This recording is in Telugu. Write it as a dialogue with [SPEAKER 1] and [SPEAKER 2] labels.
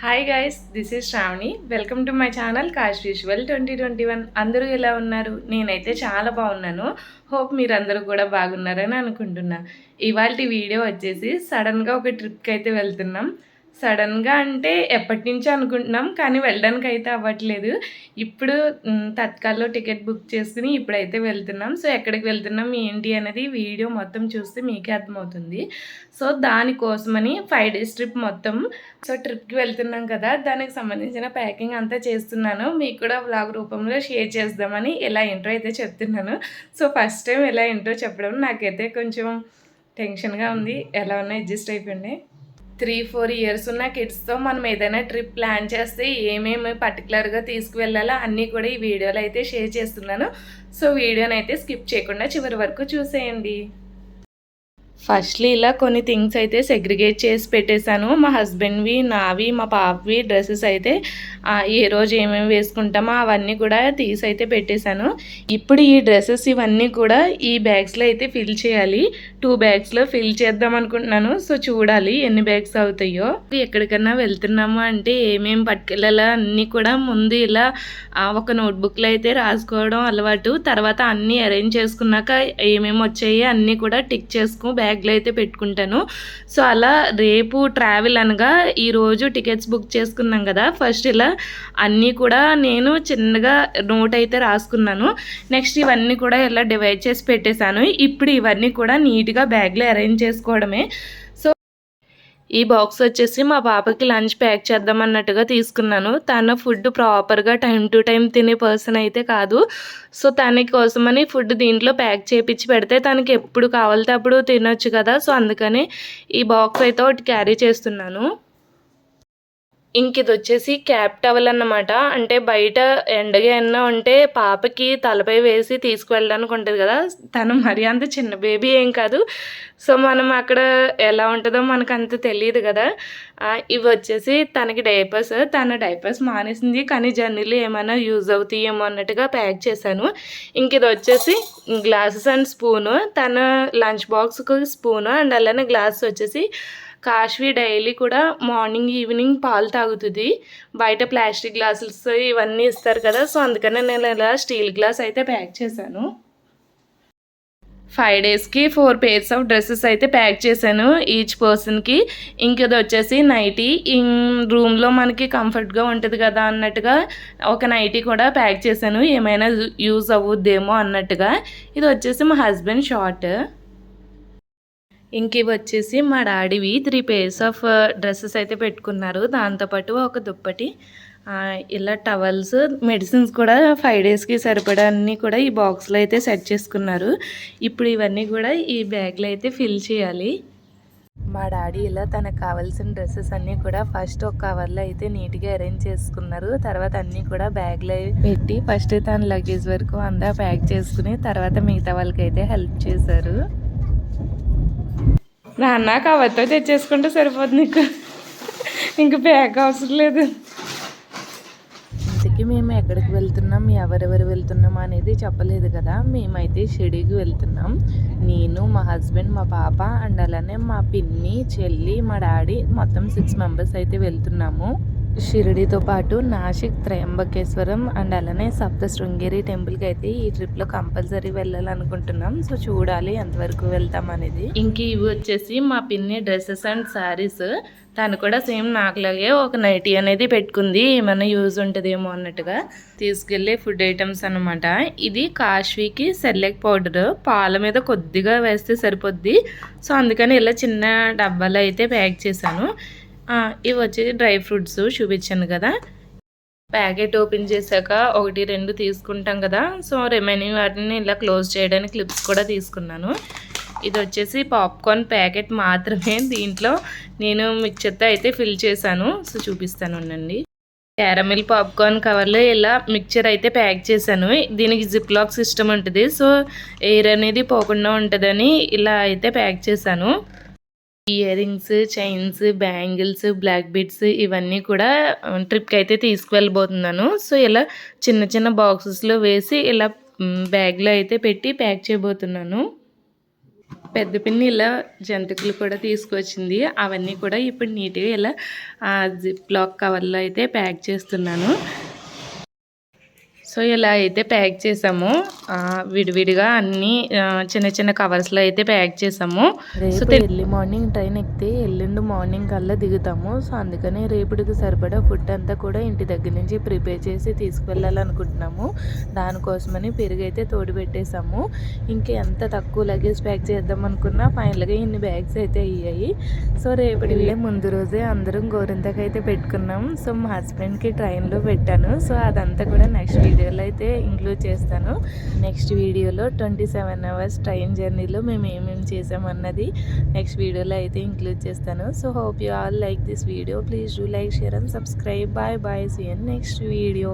[SPEAKER 1] Hi guys this is Shravani welcome to my channel Kash visual twenty twenty one అందరూ ఎలా ఉన్నారు? నేనైతే చాలా బాగున్నాను. హోప్ మీరందరూ కూడా బాగున్నారని అనుకుంటున్నా. ఇవాళ వీడియో వచ్చేసి సడన్గా ఒక ట్రిప్కి అయితే వెళ్తున్నాం. సడన్గా అంటే ఎప్పటి నుంచో అనుకుంటున్నాం కానీ వెళ్ళడానికి అయితే అవ్వట్లేదు. ఇప్పుడు తత్కాల్లో టికెట్ బుక్ చేసుకుని ఇప్పుడైతే వెళ్తున్నాం. సో ఎక్కడికి వెళ్తున్నాం ఏంటి అనేది వీడియో మొత్తం చూస్తే మీకే అర్థమవుతుంది. సో దానికోసమని ఫైవ్ డేస్ ట్రిప్ మొత్తం సో ట్రిప్కి వెళ్తున్నాం కదా దానికి సంబంధించిన ప్యాకింగ్ అంతా చేస్తున్నాను. మీకు కూడా వ్లాగ్ రూపంలో షేర్ చేద్దామని ఇలా ఇంట్రో అయితే చెప్తున్నాను. సో ఫస్ట్ టైం ఇలా ఇంట్రో చెప్పడం నాకైతే కొంచెం టెన్షన్గా ఉంది. ఎలా ఉన్నా అడ్జస్ట్ అయిపోయింది త్రీ ఫోర్ ఇయర్స్ ఉన్న కిడ్స్తో మనం ఏదైనా ట్రిప్ ప్లాన్ చేస్తే ఏమేమి పర్టికులర్గా తీసుకువెళ్ళాలో అన్నీ కూడా ఈ వీడియోలో అయితే షేర్ చేస్తున్నాను. సో వీడియోని అయితే స్కిప్ చేయకుండా చివరి వరకు చూసేయండి. ఫస్ట్లీ ఇలా కొన్ని థింగ్స్ అయితే సెగ్రిగేట్ చేసి పెట్టేశాను. మా హస్బెండ్వి నావి మా పాపవి డ్రెస్సెస్ అయితే ఏ రోజు ఏమేమి వేసుకుంటామో అవన్నీ కూడా తీసి అయితే పెట్టేశాను. ఇప్పుడు ఈ డ్రెస్సెస్ ఇవన్నీ కూడా ఈ బ్యాగ్స్లో అయితే ఫిల్ చేయాలి. టూ బ్యాగ్స్లో ఫిల్ చేద్దాం అనుకుంటున్నాను. సో చూడాలి ఎన్ని బ్యాగ్స్ అవుతాయో. ఎక్కడికన్నా వెళ్తున్నాము అంటే ఏమేమి పట్టుకెళ్ళాలో అన్నీ కూడా ముందు ఇలా ఒక నోట్బుక్లో అయితే రాసుకోవడం అలవాటు. తర్వాత అన్నీ అరేంజ్ చేసుకున్నాక ఏమేమి వచ్చాయి అన్నీ కూడా టిక్ చేసుకో బ్యాగ్ బ్యాగ్లో అయితే పెట్టుకుంటాను. సో అలా రేపు ట్రావెల్ అనగా ఈరోజు టికెట్స్ బుక్ చేసుకున్నాం కదా ఫస్ట్ ఇలా అన్నీ కూడా నేను చిన్నగా నోట్ అయితే రాసుకున్నాను. నెక్స్ట్ ఇవన్నీ కూడా ఇలా డివైడ్ చేసి పెట్టేశాను. ఇప్పుడు ఇవన్నీ కూడా నీట్గా బ్యాగ్లో అరేంజ్ చేసుకోవడమే. ఈ బాక్స్ వచ్చేసి మా పాపకి లంచ్ ప్యాక్ చేద్దాం అన్నట్టుగా తీసుకున్నాను. తన ఫుడ్ ప్రాపర్గా టైం టు టైం తినే పర్సన్ అయితే కాదు. సో తన కోసమని ఫుడ్ దీంట్లో ప్యాక్ చేపించి పెడితే తనకి ఎప్పుడు కావాలితే అప్పుడు తినొచ్చు కదా. సో అందుకని ఈ బాక్స్ అయితే ఒకటి క్యారీ చేస్తున్నాను. ఇంక ఇది వచ్చేసి క్యాప్ టవల్ అన్నమాట. అంటే బయట ఎండగా ఎన్నో ఉంటే పాపకి తలపై వేసి తీసుకువెళ్ళడానికి ఉంటుంది కదా. తను మరి అంత చిన్న బేబీ ఏం కాదు. సో మనం అక్కడ ఎలా ఉంటుందో మనకు అంత తెలియదు కదా. ఇవి వచ్చేసి తనకి డైపర్స్ తన డైపర్స్ మానేసింది. కానీ జర్నీలు ఏమైనా యూజ్ అవుతాయేమో అన్నట్టుగా ప్యాక్ చేశాను. ఇంక ఇది వచ్చేసి గ్లాసెస్ అండ్ స్పూను. తన లంచ్ బాక్స్కి స్పూను అండ్ అలానే గ్లాస్ వచ్చేసి కాశ్వి డైలీ కూడా మార్నింగ్ ఈవినింగ్ పాలు తాగుతుంది. బయట ప్లాస్టిక్ గ్లాసెస్ ఇవన్నీ ఇస్తారు కదా సో అందుకనే నేను ఇలా స్టీల్ గ్లాస్ అయితే ప్యాక్ చేశాను. ఫైవ్ డేస్కి ఫోర్ పేర్స్ ఆఫ్ డ్రెస్సెస్ అయితే ప్యాక్ చేశాను ఈచ్ పర్సన్కి. ఇంకది వచ్చేసి నైటీ. రూమ్లో మనకి కంఫర్ట్గా ఉంటుంది కదా అన్నట్టుగా ఒక నైటీ కూడా ప్యాక్ చేశాను. ఏమైనా యూజ్ అవ్వద్దేమో అన్నట్టుగా. ఇది వచ్చేసి మా హస్బెండ్ షార్ట్. ఇంక ఇవి వచ్చేసి మా డాడీవి త్రీ పేర్స్ ఆఫ్ డ్రెస్సెస్ అయితే పెట్టుకున్నారు. దాంతోపాటు ఒక దుప్పటి ఇలా టవల్స్ మెడిసిన్స్ కూడా ఫైవ్ డేస్కి సరిపడా అన్నీ కూడా ఈ బాక్స్లో అయితే సెట్ చేసుకున్నారు. ఇప్పుడు ఇవన్నీ కూడా ఈ బ్యాగ్లో అయితే ఫిల్ చేయాలి. మా డాడీ ఇలా తనకు కావాల్సిన డ్రెస్సెస్ అన్నీ కూడా ఫస్ట్ ఒక కవర్లో అయితే నీట్గా అరేంజ్ చేసుకున్నారు. తర్వాత అన్నీ కూడా బ్యాగ్లో పెట్టి ఫస్ట్ తన లగేజ్ వరకు అంతా ప్యాక్ చేసుకుని తర్వాత మిగతా వాళ్ళకైతే హెల్ప్ చేశారు. నాన్న కవర్తో తెచ్చేసుకుంటే సరిపోతుంది నీకు. ఇంక బ్యాగ్ అవసరం లేదు. ఇంతకీ మేము ఎక్కడికి వెళ్తున్నాం? ఎవరెవరు వెళ్తున్నాం అనేది చెప్పలేదు కదా? మేమైతే షిడికి వెళ్తున్నాం. నేను మా హస్బెండ్ మా పాప అండ్ అలానే మా పిన్ని చెల్లి మా డాడీ మొత్తం సిక్స్ మెంబర్స్ అయితే వెళ్తున్నాము. షిరిడితో పాటు నాసిక్ త్రయంబకేశ్వరం అండ్ అలానే సప్త శృంగేరి టెంపుల్కి అయితే ఈ ట్రిప్లో కంపల్సరీ వెళ్ళాలనుకుంటున్నాం. సో చూడాలి ఎంతవరకు వెళ్తాం అనేది. ఇంక ఇవి వచ్చేసి మా పిన్ని డ్రెస్సెస్ అండ్ శారీస్. తను కూడా సేమ్ నాకులాగే ఒక నైటీ అనేది పెట్టుకుంది. ఏమైనా యూజ్ ఉంటుందేమో అన్నట్టుగా తీసుకెళ్ళే ఫుడ్ ఐటమ్స్ అనమాట ఇది కాశ్వీకి సెర్లెక్ పౌడర్. పాల మీద కొద్దిగా వేస్తే సరిపోద్ది. సో అందుకని ఇలా చిన్న డబ్బాలో అయితే ప్యాక్ చేశాను. ఇవి వచ్చేసి డ్రై ఫ్రూట్స్ చూపించాను కదా. ప్యాకెట్ ఓపెన్ చేశాక ఒకటి రెండు తీసుకుంటాం కదా. సో రిమైనింగ్ వాటిని ఇలా క్లోజ్ చేయడానికి క్లిప్స్ కూడా తీసుకున్నాను. ఇది వచ్చేసి పాప్కార్న్ ప్యాకెట్ మాత్రమే. దీంట్లో నేను మిక్చర్తో అయితే ఫిల్ చేశాను. సో చూపిస్తాను ఉండండి. క్యారమిల్ పాప్కార్న్ కవర్లో ఇలా మిక్చర్ అయితే ప్యాక్ చేశాను. దీనికి జిప్ లాక్ సిస్టమ్ ఉంటుంది. సో ఎయిర్ అనేది పోకుండా ఉంటుందని ఇలా అయితే ప్యాక్ చేశాను. Earrings chains bangles black beads ఇవన్నీ కూడా ట్రిప్కి అయితే తీసుకువెళ్ళబోతున్నాను. సో ఇలా చిన్న చిన్న బాక్సెస్లో వేసి ఇలా బ్యాగ్లో అయితే పెట్టి ప్యాక్ చేయబోతున్నాను.
[SPEAKER 2] పెద్ద పిన్ని ఇలా జంతికలు కూడా తీసుకొచ్చింది. అవన్నీ కూడా ఇప్పుడు నీట్గా ఇలా జిప్ లాక్ కవర్లో అయితే ప్యాక్ చేస్తున్నాను. సో ఇలా అయితే ప్యాక్ చేసాము. విడివిడిగా అన్ని చిన్న చిన్న కవర్స్లో అయితే ప్యాక్ చేసాము. సో
[SPEAKER 1] ఎర్లీ మార్నింగ్ ట్రైన్ ఎక్కితే ఎల్లుండి మార్నింగ్ కల్లా దిగుతాము. సో అందుకని రేపటికి సరిపడా ఫుడ్ అంతా కూడా ఇంటి దగ్గర నుంచి ప్రిపేర్ చేసి తీసుకువెళ్ళాలనుకుంటున్నాము. దానికోసమని పెరుగు అయితే తోడు పెట్టేసాము. ఇంకా ఎంత తక్కువ లగేజ్ ప్యాక్ చేద్దాం అనుకున్నా ఫైనల్గా ఇన్ని బ్యాగ్స్ అయితే అయ్యాయి. సో రేపటి వెళ్ళే ముందు రోజే అందరం గోరింతకు అయితే పెట్టుకున్నాం. సో మా హస్బెండ్కి ట్రైన్లో పెట్టాను. సో అదంతా కూడా నెక్స్ట్ వీడియోలో అయితే ఇంక్లూడ్ చేస్తాను. నెక్స్ట్ వీడియోలో ట్వంటీ సెవెన్ అవర్స్ ట్రైన్ జర్నీలో మేము ఏమేమి చేసామన్నది నెక్స్ట్ వీడియోలో అయితే ఇంక్లూడ్ చేస్తాను. So hope you all like this video please do like share and subscribe bye bye see next video